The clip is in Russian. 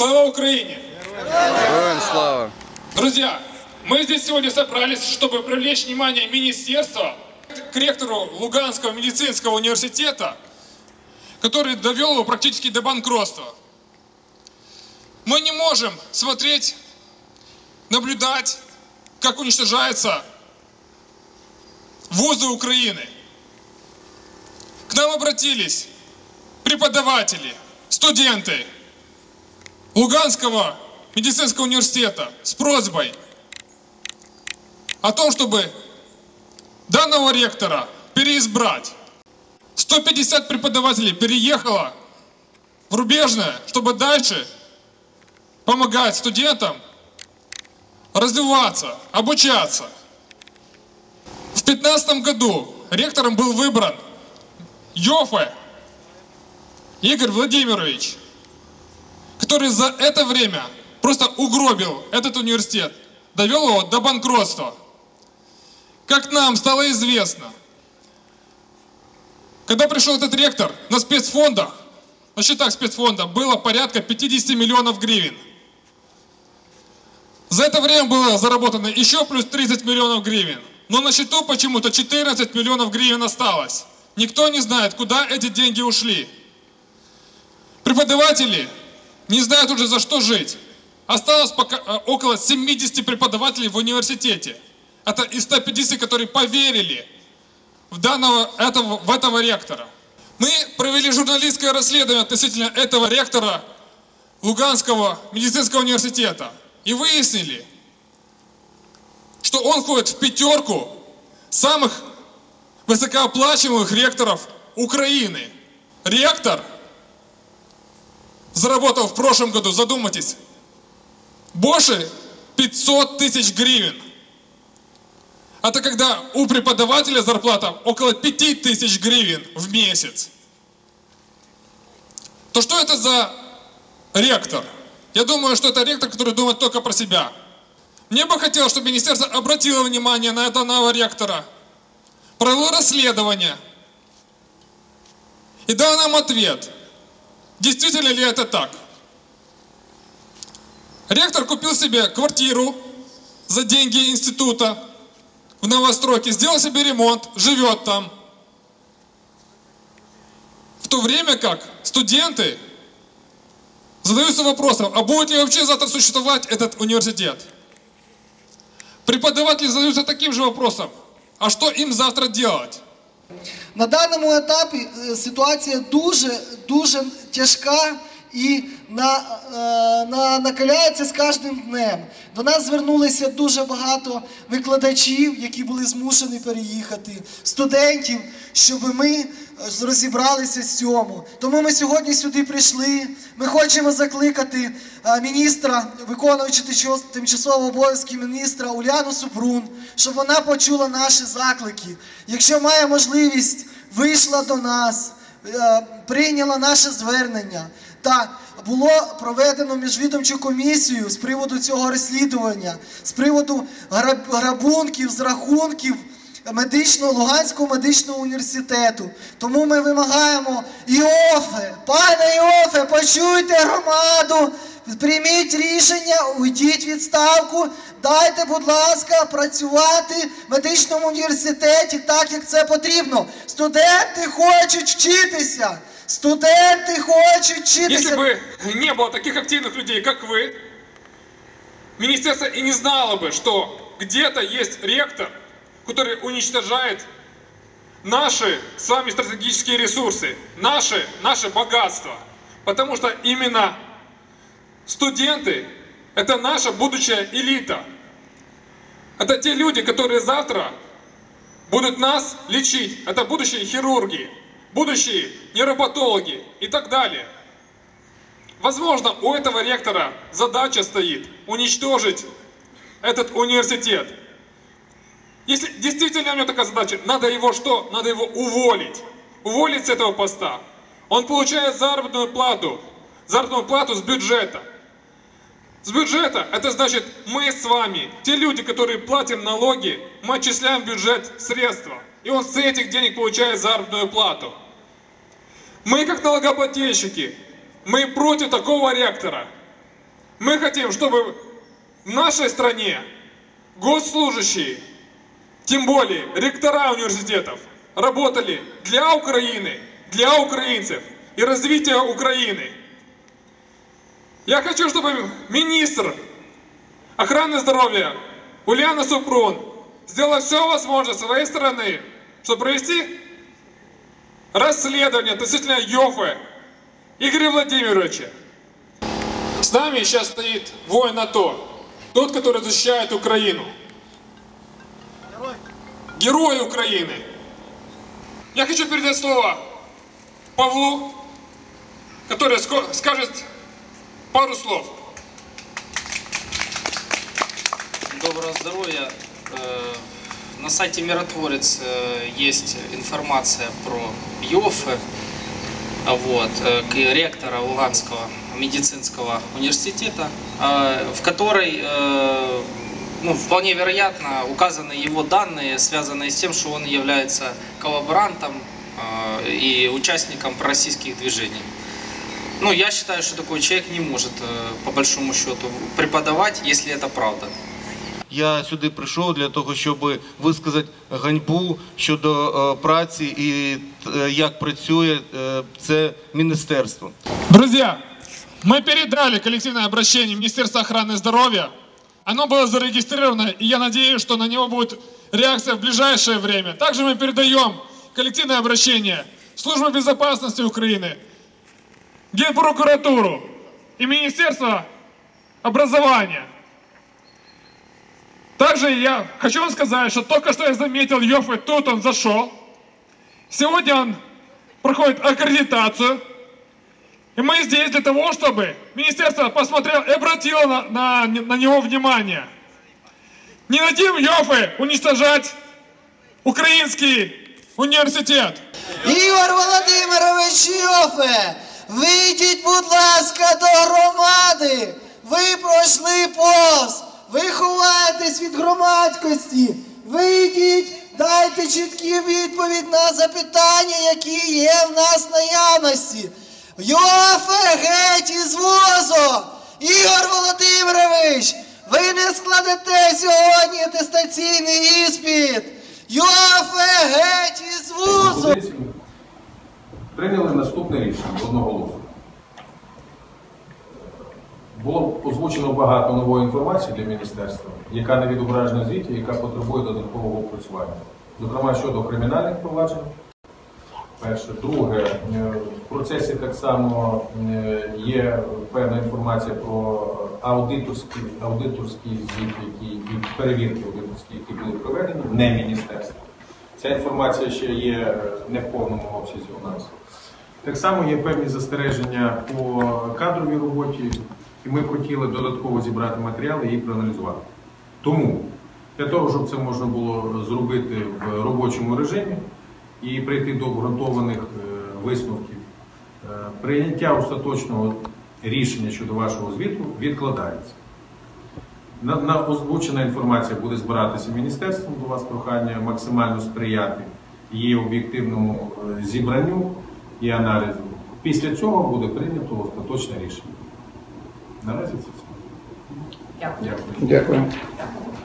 Слава Украине! Героям слава! Друзья, мы здесь сегодня собрались, чтобы привлечь внимание министерства к ректору Луганского медицинского университета, который довел его практически до банкротства. Мы не можем смотреть, наблюдать, как уничтожаются вузы Украины. К нам обратились преподаватели, студенты Луганского медицинского университета с просьбой о том, чтобы данного ректора переизбрать. 150 преподавателей переехало в Рубежное, чтобы дальше помогать студентам развиваться, обучаться. В 2015 году ректором был выбран Йофе Игорь Владимирович, который за это время просто угробил этот университет, довел его до банкротства. Как нам стало известно, когда пришел этот ректор, на спецфондах, на счетах спецфонда было порядка 50 миллионов гривен. За это время было заработано еще плюс 30 миллионов гривен. Но на счету почему-то 14 миллионов гривен осталось. Никто не знает, куда эти деньги ушли. Преподаватели не знают уже за что жить. Осталось пока, э, около 70 преподавателей в университете. Это из 150, которые поверили в, данного, этого, в этого ректора. Мы провели журналистское расследование относительно этого ректора Луганского медицинского университета и выяснили, что он входит в пятерку самых высокооплачиваемых ректоров Украины. Ректор заработал в прошлом году, задумайтесь, больше 500 тысяч гривен. Это когда у преподавателя зарплата около 5 тысяч гривен в месяц. То что это за ректор? Я думаю, что это ректор, который думает только про себя. Мне бы хотелось, чтобы министерство обратило внимание на этого ректора, провело расследование и дало нам ответ, действительно ли это так. Ректор купил себе квартиру за деньги института в новостройке, сделал себе ремонт, живет там. В то время как студенты задаются вопросом, а будет ли вообще завтра существовать этот университет? Преподаватели задаются таким же вопросом, а що їм завтра делать? На даному етапі ситуація дуже дуже тяжка і на, е, на, накаляється з кожним днем. До нас звернулися дуже багато викладачів, які були змушені переїхати, студентів, щоб ми розібралися з цьому. Тому ми сьогодні сюди прийшли. Ми хочемо закликати е, міністра, виконуючи тимчасово обов'язки міністра Уляну Супрун, щоб вона почула наші заклики. Якщо має можливість, вийшла до нас, прийняла наше звернення. та було проведено міжвідомчу комісію з приводу цього розслідування, з приводу грабунків, з рахунків медичного Луганського медичного університету. Тому ми вимагаємо Іофе, пане Іофе, почуйте громаду, прийміть рішення, уйдіть в відставку, дайте, будь ласка, працювати в медичному університеті так, як це потрібно. Студенти хочуть вчитися. Студенти хочуть вчитися. Если бы не было таких активных людей, как вы, министерство и не знало бы, что где-то есть ректор, который уничтожает наши с вами стратегические ресурсы, наши, наше богатство. Потому что именно студенты – это наша будущая элита. Это те люди, которые завтра будут нас лечить. Это будущие хирурги, будущие нейроботологи и так далее. Возможно, у этого ректора задача стоит уничтожить этот университет. Если действительно у него такая задача, надо его что? Надо его уволить. Уволить с этого поста. Он получает заработную плату. Заработную плату с бюджета. С бюджета, это значит мы с вами, те люди, которые платим налоги, мы отчисляем в бюджет средства. И он с этих денег получает заработную плату. Мы как налогоплательщики, мы против такого ректора. Мы хотим, чтобы в нашей стране госслужащие, тем более ректора университетов, работали для Украины, для украинцев и развития Украины. Я хочу, чтобы министр охраны здоровья Ульяна Супрун сделала все возможное с своей стороны, чтобы провести расследование относительно Йофы Игоря Владимировича. С нами сейчас стоит воин АТО, тот, который защищает Украину. Герой Украины. Я хочу передать слово Павлу, который скажет пару слов. Доброго здоровья. Э, На сайте Миротворец э, есть информация про БИОФы, а вот, э, ректора Луганского медицинского университета, в которой ну, вполне вероятно указаны его данные, связанные с тем, что он является коллаборантом и участником пророссийских движений Ну, я считаю, что такой человек не может, э, по большому счету, преподавать, если это правда. Я сюди прийшов для того, щоб висказати ганьбу щодо е, праці і е, як працює е, це міністерство. Друзья, мы передали коллективное обращение Министерства охраны здоровья. Оно было зарегистрировано, и я надеюсь, что на него будет реакция в ближайшее время. Также мы передаем коллективное обращение Службы безопасности Украины, Генпрокуратуру и Министерство образования. Также я хочу вам сказать, что только что я заметил Йофы, тут он зашел. Сегодня он проходит аккредитацию. И мы здесь для того, чтобы министерство посмотрело и обратило на, на, на него внимание. Не дадим Йофы уничтожать украинский университет. Ігор Володимирович Йофе, вийдіть, будь ласка, до громади. Ви пройшли повз. Ви ховаєтесь від громадськості. Вийдіть, дайте чіткі відповідь на запитання, які є в нас наявності. Йофе, геть із вузу! Ігор Володимирович, ви не складете сьогодні атестаційний іспит. Йофе, геть із вузу! Прийняли наступне рішення одноголосно. Було озвучено багато нової інформації для міністерства, яка не відображена звіті, яка потребує додаткового опрацювання. Зокрема, щодо кримінальних проваджень. Перше. Друге, е, в процесі так само е, є певна інформація про аудиторський, аудиторський звіт, які, і перевірки аудиторські, які були проведені, не міністерство. Ця інформація ще є е, не в повному обсязі у нас. Так само є певні застереження по кадровій роботі, і ми хотіли додатково зібрати матеріали і їх проаналізувати. Тому для того, щоб це можна було зробити в робочому режимі і прийти до обґрунтованих е, висновків, е, прийняття остаточного рішення щодо вашого звіту відкладається. На, на озвучена інформація буде збиратися міністерством до вас прохання максимально сприяти її об'єктивному е, зібранню і аналізу. Після цього буде прийнято остаточне рішення. Наразі це все. Дякую. Дякую.